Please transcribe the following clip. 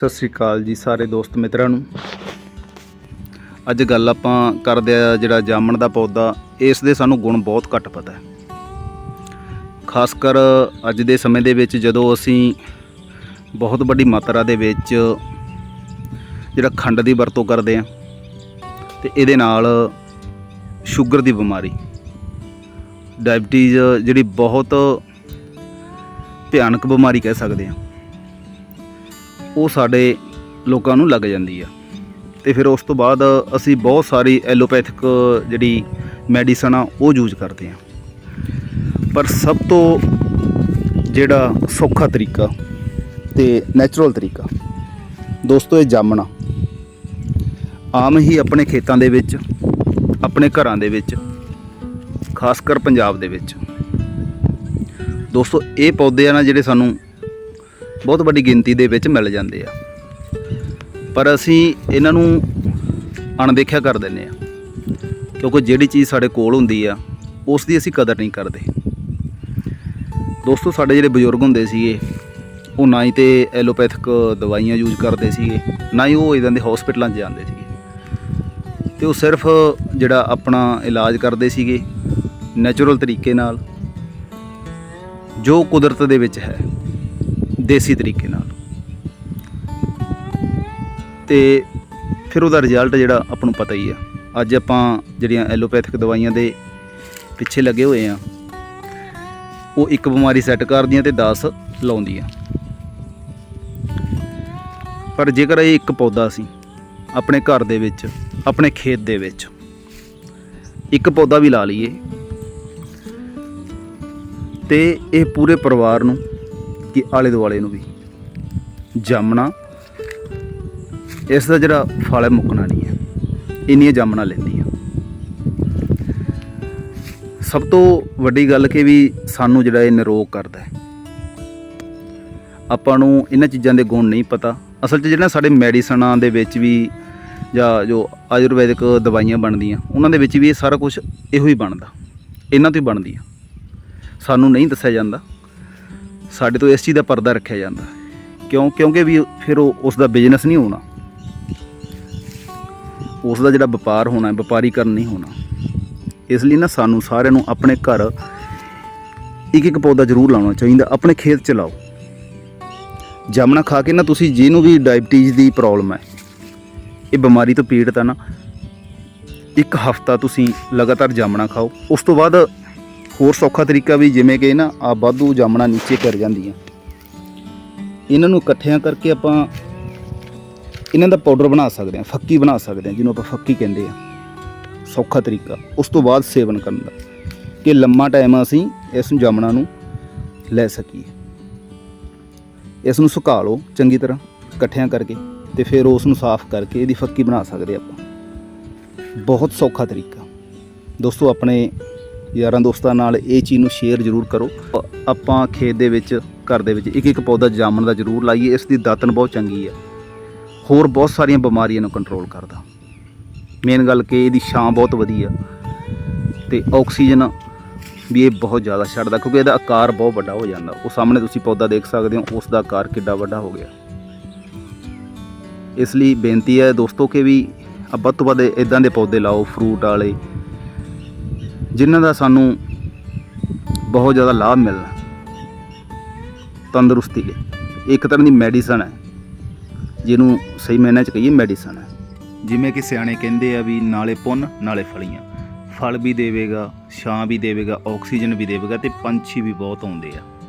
ਸਤਿ ਸ੍ਰੀ ਅਕਾਲ ਜੀ ਸਾਰੇ ਦੋਸਤ ਮਿੱਤਰਾਂ ਨੂੰ। ਅੱਜ ਗੱਲ ਆਪਾਂ ਕਰਦੇ ਆ ਜਿਹੜਾ ਜਾਮਣ ਦਾ ਪੌਦਾ, ਇਸ ਦੇ ਸਾਨੂੰ ਗੁਣ ਬਹੁਤ ਘੱਟ ਪਤਾ ਹੈ। ਖਾਸ ਕਰ ਅੱਜ ਦੇ ਸਮੇਂ ਦੇ ਵਿੱਚ ਜਦੋਂ ਅਸੀਂ ਬਹੁਤ ਵੱਡੀ ਮਾਤਰਾ ਦੇ ਵਿੱਚ ਜਿਹੜਾ ਖੰਡ ਦੀ ਵਰਤੋਂ ਕਰਦੇ ਆ ਤੇ ਇਹਦੇ ਨਾਲ ਸ਼ੂਗਰ ਦੀ ਬਿਮਾਰੀ, ਡਾਇਬਟੀਜ਼ ਜਿਹੜੀ ਬਹੁਤ ਭਿਆਨਕ ਬਿਮਾਰੀ ਕਹਿ ਸਕਦੇ ਆ ਉਹ ਸਾਡੇ ਲੋਕਾਂ ਨੂੰ ਲੱਗ ਜਾਂਦੀ ਆ। ਤੇ ਫਿਰ ਉਸ ਤੋਂ ਬਾਅਦ ਅਸੀਂ ਬਹੁਤ ਸਾਰੀ ਐਲੋਪੈਥਿਕ ਜਿਹੜੀ ਮੈਡੀਸਨ ਆ, ਉਹ ਯੂਜ਼ ਕਰਦੇ ਆ। ਪਰ ਸਭ ਤੋਂ ਜਿਹੜਾ ਸੌਖਾ ਤਰੀਕਾ ਤੇ ਨੈਚੁਰਲ ਤਰੀਕਾ, ਦੋਸਤੋ, ਇਹ ਜਾਮਣਾ। ਆਮ ਹੀ ਆਪਣੇ ਖੇਤਾਂ ਦੇ ਵਿੱਚ, ਆਪਣੇ ਘਰਾਂ ਦੇ ਵਿੱਚ ਖਾਸ ਕਰ ਪੰਜਾਬ ਦੇ ਵਿੱਚ। ਦੋਸਤੋ, ਇਹ ਪੌਦੇ ਆ ਨਾ ਜਿਹੜੇ ਸਾਨੂੰ ਬਹੁਤ ਵੱਡੀ ਗਿਣਤੀ ਦੇ ਵਿੱਚ ਮਿਲ ਜਾਂਦੇ ਆ। ਪਰ ਅਸੀਂ ਇਹਨਾਂ ਨੂੰ ਅਣਦੇਖਿਆ ਕਰ ਦਿੰਦੇ ਆ। ਕਿਉਂਕਿ ਜਿਹੜੀ ਚੀਜ਼ ਸਾਡੇ ਕੋਲ ਹੁੰਦੀ ਆ, ਉਸ ਦੀ ਅਸੀਂ ਕਦਰ ਨਹੀਂ ਕਰਦੇ। ਦੋਸਤੋ, ਸਾਡੇ ਜਿਹੜੇ ਬਜ਼ੁਰਗ ਹੁੰਦੇ ਸੀਗੇ, ਉਹ ਨਾ ਹੀ ਤੇ ਐਲੋਪੈਥਿਕ ਦਵਾਈਆਂ ਯੂਜ਼ ਕਰਦੇ ਸੀਗੇ, ਨਾ ਹੀ ਉਹ ਇਦਾਂ ਦੇ ਹਸਪੀਟਲਾਂ 'ਚ ਜਾਂਦੇ ਸੀਗੇ। ਤੇ ਉਹ ਸਿਰਫ ਜਿਹੜਾ ਆਪਣਾ ਇਲਾਜ ਕਰਦੇ ਸੀਗੇ ਨੈਚੁਰਲ ਤਰੀਕੇ ਨਾਲ, ਜੋ ਕੁਦਰਤ ਦੇ ਵਿੱਚ ਹੈ। ਦੇਸੀ ਤਰੀਕੇ ਨਾਲ। ਤੇ ਫਿਰ ਉਹਦਾ ਰਿਜ਼ਲਟ ਜਿਹੜਾ ਆਪਾਂ ਨੂੰ ਪਤਾ ਹੀ ਆ। ਅੱਜ ਆਪਾਂ ਜਿਹੜੀਆਂ ਐਲੋਪੈਥਿਕ ਦਵਾਈਆਂ ਦੇ ਪਿੱਛੇ ਲੱਗੇ ਹੋਏ ਆ, ਉਹ ਇੱਕ ਬਿਮਾਰੀ ਸੈੱਟ ਕਰਦੀਆਂ ਤੇ 10 ਲਾਉਂਦੀਆਂ। ਪਰ ਜੇਕਰ ਇਹ ਇੱਕ ਪੌਦਾ ਸੀ, ਆਪਣੇ ਘਰ ਦੇ ਵਿੱਚ, ਆਪਣੇ ਖੇਤ ਦੇ ਵਿੱਚ, ਇੱਕ ਪੌਦਾ ਵੀ ਲਾ ਲਈਏ, ਤੇ ਇਹ ਪੂਰੇ ਪਰਿਵਾਰ ਨੂੰ ਕਿ ਆਲੇ ਦੁਆਲੇ ਨੂੰ ਵੀ। ਜਾਮਣਾ। ਇਸ ਦਾ ਜਿਹੜਾ ਫਲ ਹੈ, ਮੁੱਕਣਾ ਨਹੀਂ ਹੈ। ਇੰਨੀਆਂ ਜਾਮਣਾ ਲੈਂਦੀ ਆ ਸਭ ਤੋਂ ਵੱਡੀ ਗੱਲ ਕਿ ਵੀ ਸਾਨੂੰ ਜਿਹੜਾ ਇਹ ਨਿਰੋਗ ਕਰਦਾ ਹੈ। ਆਪਾਂ ਨੂੰ ਇਹਨਾਂ ਚੀਜ਼ਾਂ ਦੇ ਗੁਣ ਨਹੀਂ ਪਤਾ। ਅਸਲ 'ਚ ਜਿਹੜਾ ਸਾਡੇ ਮੈਡੀਸਨਾਂ ਦੇ ਵਿੱਚ ਵੀ ਜਾਂ ਜੋ ਆਯੁਰਵੈਦਿਕ ਦਵਾਈਆਂ ਬਣਦੀਆਂ, ਉਹਨਾਂ ਦੇ ਵਿੱਚ ਵੀ ਇਹ ਸਾਰਾ ਕੁਝ ਇਹੋ ਹੀ ਬਣਦਾ। ਇਹਨਾਂ ਤੋਂ ਹੀ ਬਣਦੀ ਆ ਸਾਨੂੰ ਨਹੀਂ ਦੱਸਿਆ ਜਾਂਦਾ। ਸਾਡੇ ਤੋਂ ਇਸ ਚੀਜ਼ ਦਾ ਪਰਦਾ ਰੱਖਿਆ ਜਾਂਦਾ। ਕਿਉਂ, ਕਿਉਂਕਿ ਵੀ ਫਿਰ ਉਹ ਉਸ ਦਾ ਬਿਜ਼ਨਸ ਨਹੀਂ ਹੋਣਾ। ਉਸ ਦਾ ਜਿਹੜਾ ਵਪਾਰ ਹੋਣਾ ਹੈ ਵਪਾਰੀਕਰਨ ਨਹੀਂ ਹੋਣਾ। ਇਸ ਲਈ ਨਾ ਸਾਨੂੰ ਸਾਰਿਆਂ ਨੂੰ ਆਪਣੇ ਘਰ ਇੱਕ ਇੱਕ ਪੌਦਾ ਜ਼ਰੂਰ ਲਾਉਣਾ ਚਾਹੀਦਾ। ਆਪਣੇ ਖੇਤ 'ਚ ਲਾਓ। ਜਾਮਣਾ ਖਾ ਕੇ ਨਾ ਤੁਸੀਂ ਜਿਹਨੂੰ ਵੀ ਡਾਇਬਟੀਜ਼ ਦੀ ਪ੍ਰੋਬਲਮ ਹੈ, ਇਹ ਬਿਮਾਰੀ ਤੋਂ ਪੀੜਤ ਆ ਨਾ, ਇੱਕ ਹਫਤਾ ਤੁਸੀਂ ਲਗਾਤਾਰ ਜਾਮਣਾ ਖਾਓ। ਉਸ ਤੋਂ ਬਾਅਦ ਹੋਰ ਸੌਖਾ ਤਰੀਕਾ ਵੀ ਜਿਵੇਂ ਕਿ ਨਾ ਆ ਵਾਧੂ ਜਾਮਣਾ ਨੀਚੇ ਕਰ ਜਾਂਦੀਆਂ। ਇਹਨਾਂ ਨੂੰ ਇਕੱਠਿਆਂ ਕਰਕੇ ਆਪਾਂ ਇਹਨਾਂ ਦਾ ਪਾਊਡਰ ਬਣਾ ਸਕਦੇ ਹਾਂ, ਫੱਕੀ ਬਣਾ ਸਕਦੇ ਹਾਂ, ਜਿਹਨੂੰ ਆਪਾਂ ਫੱਕੀ ਕਹਿੰਦੇ ਆ ਸੌਖਾ ਤਰੀਕਾ। ਉਸ ਤੋਂ ਬਾਅਦ ਸੇਵਨ ਕਰਨ ਦਾ ਕਿ ਲੰਮਾ ਟਾਈਮ ਅਸੀਂ ਇਸ ਨੂੰ ਜਾਮਣਾ ਨੂੰ ਲੈ ਸਕੀਏ। ਇਸ ਨੂੰ ਸੁਕਾ ਲਓ ਚੰਗੀ ਤਰ੍ਹਾਂ ਇਕੱਠਿਆਂ ਕਰਕੇ ਤੇ ਫਿਰ ਉਸ ਨੂੰ ਸਾਫ਼ ਕਰਕੇ ਇਹਦੀ ਫੱਕੀ ਬਣਾ ਸਕਦੇ ਆਪਾਂ। ਬਹੁਤ ਸੌਖਾ ਤਰੀਕਾ। ਦੋਸਤੋ, ਆਪਣੇ ਯਾਰਾਂ ਦੋਸਤਾਂ ਨਾਲ ਇਹ ਚੀਜ਼ ਨੂੰ ਸ਼ੇਅਰ ਜ਼ਰੂਰ ਕਰੋ। ਆਪਾਂ ਖੇਤ ਦੇ ਵਿੱਚ, ਘਰ ਦੇ ਵਿੱਚ ਇੱਕ ਇੱਕ ਪੌਦਾ ਜਾਮਣ ਦਾ ਜ਼ਰੂਰ ਲਾਈਏ, ਇਸ ਦੀ ਦਾਤਨ ਬਹੁਤ ਚੰਗੀ ਹੈ। ਹੋਰ ਬਹੁਤ ਸਾਰੀਆਂ ਬਿਮਾਰੀਆਂ ਨੂੰ ਕੰਟਰੋਲ ਕਰਦਾ। ਮੇਨ ਗੱਲ ਕਿ ਇਹਦੀ ਛਾਂ ਬਹੁਤ ਵਧੀਆ। ਤੇ ਆਕਸੀਜਨ ਵੀ ਇਹ ਬਹੁਤ ਜ਼ਿਆਦਾ ਛੱਡਦਾ, ਕਿਉਂਕਿ ਇਹਦਾ ਆਕਾਰ ਬਹੁਤ ਵੱਡਾ ਹੋ ਜਾਂਦਾ। ਉਹ ਸਾਹਮਣੇ ਤੁਸੀਂ ਪੌਦਾ ਦੇਖ ਸਕਦੇ ਹੋ, ਉਸ ਦਾ ਆਕਾਰ ਕਿੱਡਾ ਵੱਡਾ ਹੋ ਗਿਆ। ਇਸ ਲਈ ਬੇਨਤੀ ਹੈ ਦੋਸਤੋ ਕਿ ਵੀ ਵੱਧ ਤੋਂ ਵੱਧ ਇਦਾਂ ਦੇ ਪੌਦੇ ਲਾਓ ਫਰੂਟ ਵਾਲੇ ਜਿਨ੍ਹਾਂ ਦਾ ਸਾਨੂੰ ਬਹੁਤ ਜ਼ਿਆਦਾ ਲਾਭ ਮਿਲਣਾ ਤੰਦਰੁਸਤੀ ਲਈ। ਇੱਕ ਤਰ੍ਹਾਂ ਦੀ ਮੈਡੀਸਨ ਹੈ। ਜਿਹਨੂੰ ਸਹੀ ਮਾਇਨੇ ਚ ਕਹੀਏ ਮੈਡੀਸਨ ਹੈ। ਜਿਵੇਂ ਕਿ ਸਿਆਣੇ ਕਹਿੰਦੇ ਆ ਵੀ ਨਾਲੇ ਪੁੰਨ, ਨਾਲੇ ਫਲੀਆਂ। ਫਲ ਵੀ ਦੇਵੇਗਾ, ਛਾਂ ਵੀ ਦੇਵੇਗਾ, ਆਕਸੀਜਨ ਵੀ ਦੇਵੇਗਾ ਤੇ ਪੰਛੀ ਵੀ ਬਹੁਤ ਆਉਂਦੇ ਆ।